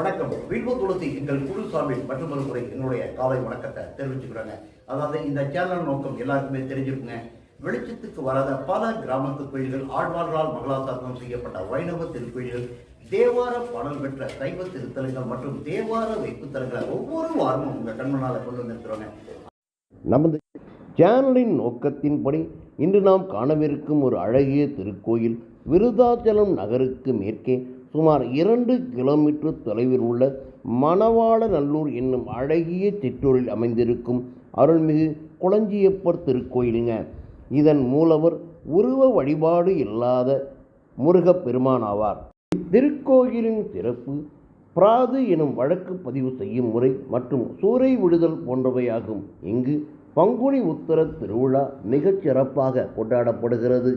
வணக்கம். வில்வ துளசி எங்கள் குழு சார்பில் மற்றொரு முறை என்னுடைய காலை வணக்கத்தை தெரிவிச்சுக்கிறாங்க. அதாவது இந்த சேனல் நோக்கம் எல்லாருக்குமே தெரிஞ்சிருக்குங்க. வெளிச்சத்துக்கு வராத பல கிராமத்து கோயில்கள் ஆழ்வார்களால் மங்களாசாசனம் செய்யப்பட்ட வைணவ திருக்கோயில்கள் தேவார பாடல் பெற்ற சைவ திருத்தலங்கள் மற்றும் தேவார வைப்புத்தலங்களை ஒவ்வொரு வாரமும் உங்கள் கண்மனால கொண்டு வந்திருக்கிறோங்க. நமது சேனலின் நோக்கத்தின்படி இன்று நாம் காணவிருக்கும் ஒரு அழகிய திருக்கோயில் விருதாச்சலம் நகருக்கு மேற்கே சுமார் இரண்டு கிலோமீட்டர் தொலைவில் உள்ள மணவாளநல்லூர் என்னும் அழகிய சிற்றூரில் அமைந்திருக்கும் அருள்மிகு குளஞ்சியப்பர் திருக்கோயிலுங்க. இதன் மூலவர் உருவ வழிபாடு இல்லாத முருகப் பெருமானாவார் இத்திருக்கோயிலின் சிறப்பு பிராது எனும் வழக்கு பதிவு செய்யும் முறை மற்றும் சூறை விடுதல் போன்றவையாகும். இங்கு பங்குனி உத்தர திருவிழா மிகச் சிறப்பாக கொண்டாடப்படுகிறது.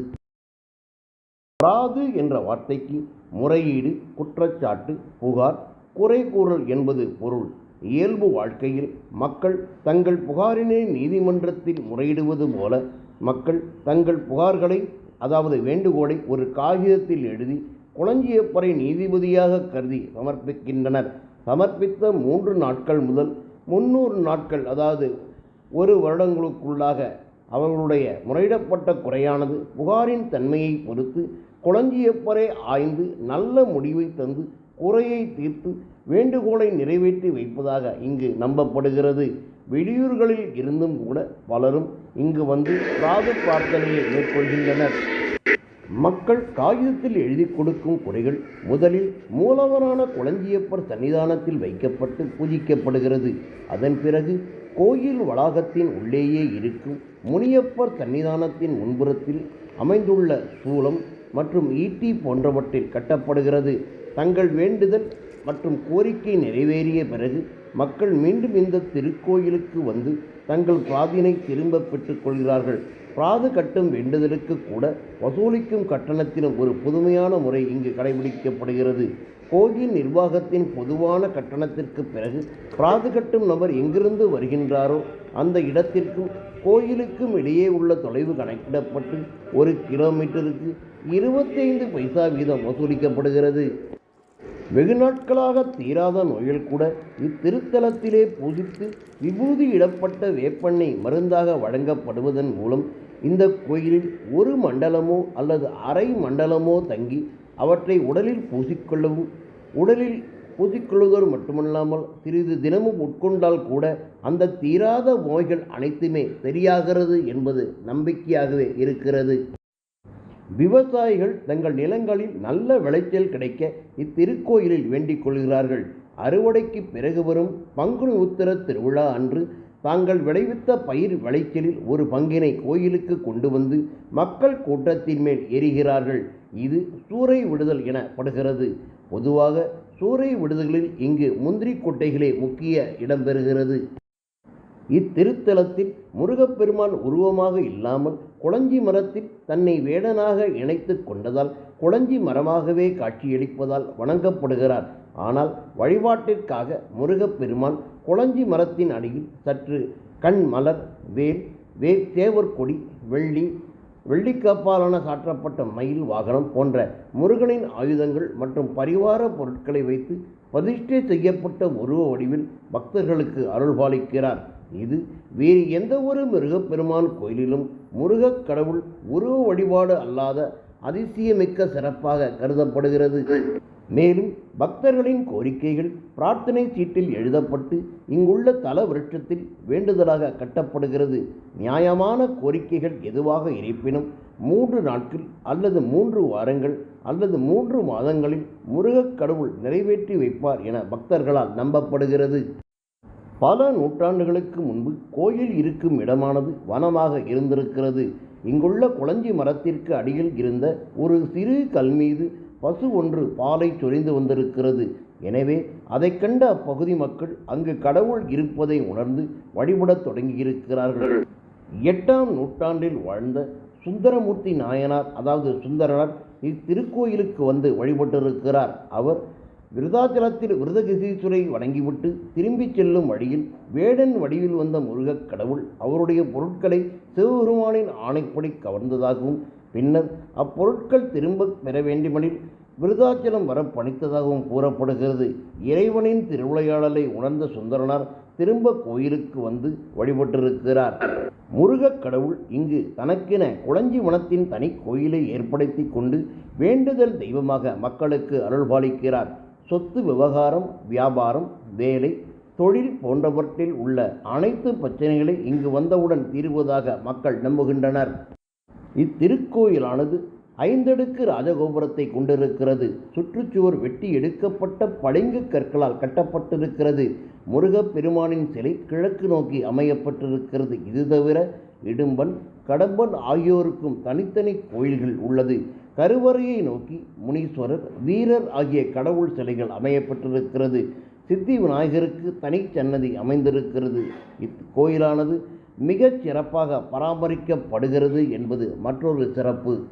பிராது என்ற வார்த்தைக்கு முறையீடு குற்றச்சாட்டு புகார் குறை கூறல் என்பது பொருள். இயல்பு வாழ்க்கையில் மக்கள் தங்கள் புகாரினை நீதிமன்றத்தில் முறையிடுவது போல மக்கள் தங்கள் புகார்களை அதாவது வேண்டுகோளை ஒரு காகிதத்தில் எழுதி குளஞ்சியப்பறை நீதிபதியாக கருதி சமர்ப்பிக்கின்றனர். சமர்ப்பித்த மூன்று நாட்கள் முதல் முன்னூறு நாட்கள் அதாவது ஒரு வருடங்களுக்குள்ளாக அவர்களுடைய முறையிடப்பட்ட குறையானது புகாரின் தன்மையை பொறுத்து குளஞ்சியப்பரை ஆய்ந்து நல்ல முடிவை தந்து குறையை தீர்த்து வேண்டுகோளை நிறைவேற்றி வைப்பதாக இங்கு நம்பப்படுகிறது. வெளியூர்களில் இருந்தும் கூட பலரும் இங்கு வந்து பிராத பிரார்த்தனையை மேற்கொள்கின்றனர். மக்கள் காகிதத்தில் எழுதி கொடுக்கும் குறைகள் முதலில் மூலவரான குளஞ்சியப்பர் சன்னிதானத்தில் வைக்கப்பட்டு பூஜிக்கப்படுகிறது. அதன் பிறகு கோயில் வளாகத்தின் உள்ளேயே இருக்கும் முனியப்பர் சன்னிதானத்தின் முன்புறத்தில் அமைந்துள்ள சூலம் மற்றும் ஈட்டி போன்றவற்றில் கட்டப்படுகிறது. தங்கள் வேண்டுதல் மற்றும் கோரிக்கை நிறைவேறிய பிறகு மக்கள் மீண்டும் இந்த திருக்கோயிலுக்கு வந்து தங்கள் பிராதினை திரும்ப பெற்றுக்கொள்கிறார்கள் பிராது கட்டும் வேண்டுதலுக்கு கூட வசூலிக்கும் கட்டணத்திலும் ஒரு புதுமையான முறை இங்கு கடைபிடிக்கப்படுகிறது. கோயில் நிர்வாகத்தின் பொதுவான கட்டணத்திற்கு பிறகு பிராது கட்டும் நபர் எங்கிருந்து வருகின்றாரோ அந்த இடத்திற்கும் கோயிலுக்கும் இடையே உள்ள தொலைவு கணக்கிடப்பட்டு ஒரு கிலோமீட்டருக்கு இருபத்தைந்து பைசா வீதம் வசூலிக்கப்படுகிறது. வெகு நாட்களாக தீராத நோய்கள் கூட இத்திருத்தலத்திலே பூஜித்து விபூதி இடப்பட்ட வேப்பெண்ணெய் மருந்தாக வழங்கப்படுவதன் மூலம் இந்த கோயிலில் ஒரு மண்டலமோ அல்லது அரை மண்டலமோ தங்கி அவற்றை உடலில் பூசிக்கொள்ளவும் உடலில் பூசிக்கொள்வதோடு மட்டுமல்லாமல் சிறிது தினமும் உட்கொண்டால் கூட அந்த தீராத நோய்கள் அனைத்துமே சரியாகிறது என்பது நம்பிக்கையாகவே இருக்கிறது. விவசாயிகள் தங்கள் நிலங்களில் நல்ல விளைச்சல் கிடைக்க இத்திருக்கோயிலில் வேண்டிக் கொள்கிறார்கள். அறுவடைக்கு பிறகு வரும் பங்குனி உத்தர திருவிழா அன்று தாங்கள் விளைவித்த பயிர் விளைச்சலில் ஒரு பங்கினை கோயிலுக்கு கொண்டு வந்து மக்கள் கூட்டத்தின் மேல் எரிகிறார்கள் இது சூறை விடுதல் எனப்படுகிறது. பொதுவாக சூறை விடுதல்களில் இங்கு முந்திரி கொட்டைகளே முக்கிய இடம்பெறுகிறது இத்திருத்தலத்தில் முருகப்பெருமான் உருவமாக இல்லாமல் குளஞ்சி மரத்தில் தன்னை வேடனாக இணைத்து கொண்டதால் குளஞ்சி மரமாகவே காட்சியளிப்பதால் வணங்கப்படுகிறார். ஆனால் வழிபாட்டிற்காக முருகப்பெருமான் குளஞ்சி மரத்தின் அடியில் சற்று கண் மலர் வேல் வே தேவர் கொடி வெள்ளி வெள்ளிக்காப்பாலான சாற்றப்பட்ட மயில் வாகனம் போன்ற முருகனின் ஆயுதங்கள் மற்றும் பரிவார பொருட்களை வைத்து பிரதிஷ்டை செய்யப்பட்ட உருவ வடிவில் பக்தர்களுக்கு அருள்பாலிக்கிறார். இது வேறு எந்த ஒரு மிருகப்பெருமான் கோயிலிலும் முருகக் கடவுள் உருவ வழிபாடு அல்லாத அதிசயமிக்க சிறப்பாக கருதப்படுகிறது. மேலும் பக்தர்களின் கோரிக்கைகள் பிரார்த்தனை சீட்டில் எழுதப்பட்டு இங்குள்ள தல விருட்சத்தில் வேண்டுதலாக கட்டப்படுகிறது. நியாயமான கோரிக்கைகள் எதுவாக இருப்பினும் மூன்று நாட்கள் அல்லது மூன்று வாரங்கள் அல்லது மூன்று மாதங்களில் முருகக் கடவுள் நிறைவேற்றி வைப்பார் என பக்தர்களால் நம்பப்படுகிறது. பல நூற்றாண்டுகளுக்கு முன்பு கோயில் இருக்கும் இடமானது வனமாக இருந்திருக்கிறது. இங்குள்ள குளஞ்சி மரத்திற்கு அடியில் இருந்த ஒரு சிறு கல் மீது பசு ஒன்று பாலை சொரிந்து வந்திருக்கிறது. எனவே அதைக் கண்ட அப்பகுதி மக்கள் அங்கு கடவுள் இருப்பதை உணர்ந்து வழிபடத் தொடங்கியிருக்கிறார்கள். எட்டாம் நூற்றாண்டில் வாழ்ந்த சுந்தரமூர்த்தி நாயனார் அதாவது சுந்தரனார் இத்திருக்கோயிலுக்கு வந்து வழிபட்டிருக்கிறார். அவர் விருதாச்சலத்தில் விருதகிசீஸ்வரை வணங்கிவிட்டு திரும்பிச் செல்லும் வழியில் வேடன் வடிவில் வந்த முருகக் கடவுள் அவருடைய பொருட்களை சிவபெருமானின் ஆணைப்படி கவர்ந்ததாகவும் பின்னர் அப்பொருட்கள் திரும்ப பெற வேண்டுமெனில் விருதாச்சலம் வர பணித்ததாகவும் கூறப்படுகிறது. இறைவனின் திருவிளையாடலை உணர்ந்த சுந்தரனார் திரும்ப கோயிலுக்கு வந்து வழிபட்டிருக்கிறார். முருகக் கடவுள் இங்கு தனக்கென குளஞ்சி வனத்தின் தனி கோயிலை ஏற்படுத்தி கொண்டு வேண்டுதல் தெய்வமாக மக்களுக்கு அருள்பாலிக்கிறார். சொத்து விவகாரம் வியாபாரம் வேலை தொழில் போன்றவற்றில் உள்ள அனைத்து பிரச்சனைகளை இங்கு வந்தவுடன் தீர்வதாக மக்கள் நம்புகின்றனர். இத்திருக்கோயிலானது ஐந்தடுக்கு ராஜகோபுரத்தை கொண்டிருக்கிறது. சுற்றுச்சுவர் வெட்டி எடுக்கப்பட்ட பளிங்கு கற்களால் கட்டப்பட்டிருக்கிறது. முருகப்பெருமானின் சிலை கிழக்கு நோக்கி அமையப்பட்டிருக்கிறது. இது தவிர இடும்பன் கடம்பன் ஆகியோருக்கும் தனித்தனி கோயில்கள் உள்ளது. கருவறையை நோக்கி முனீஸ்வரர் வீரர் ஆகிய கடவுள் சிலைகள் அமையப்பட்டிருக்கிறது. சித்தி விநாயகருக்கு தனிச்சன்னதி அமைந்திருக்கிறது. இக்கோயிலானது மிகச் சிறப்பாக பராமரிக்கப்படுகிறது என்பது மற்றொரு சிறப்பு.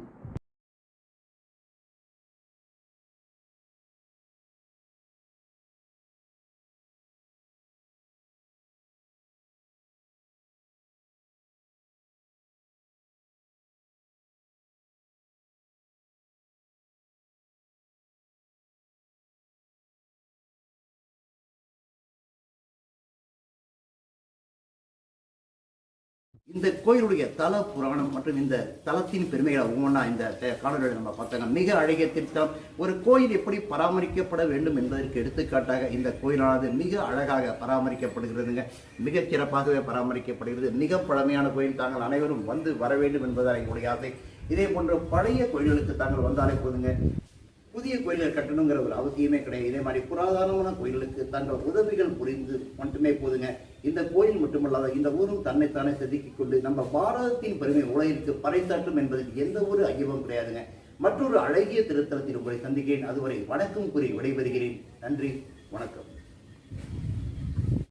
இந்த கோயிலுடைய தல புராணம் மற்றும் இந்த தலத்தின் பெருமைகளை ஒவ்வொன்றா இந்த த- நம்ம பார்த்தாங்க மிக அழகிய திட்டம் ஒரு கோயில் எப்படி பராமரிக்கப்பட வேண்டும் என்பதற்கு எடுத்துக்காட்டாக இந்த கோயிலானது மிக அழகாக பராமரிக்கப்படுகிறதுங்க. மிகச் சிறப்பாகவே பராமரிக்கப்படுகிறது. மிக பழமையான கோயில். தாங்கள் அனைவரும் வந்து வர வேண்டும் என்பதால் எங்களுடைய ஆசை. இதே போன்ற பழைய கோயில்களுக்கு தாங்கள் வந்தாலே போதுங்க. புதிய கோயில்கள் கட்டணுங்கிற ஒரு அவசியமே கிடையாது. இதே மாதிரி புராதனமான கோயில்களுக்கு தங்கள் உதவிகள் புரிந்து மட்டுமே போதுங்க. இந்த கோயில் மட்டுமல்லாத இந்த ஊரும் தன்னைத்தானே செதுக்கிக் கொண்டு நம்ம பாரதத்தின் பெருமை உலகிற்கு பறைசாற்றும் என்பதில் எந்த ஒரு ஐயமும் கிடையாதுங்க. மற்றொரு அழகிய திருத்தலத்தில் உங்களை சந்திக்கிறேன். அதுவரை வணக்கம் கூறி விடைபெறுகிறேன். நன்றி வணக்கம்.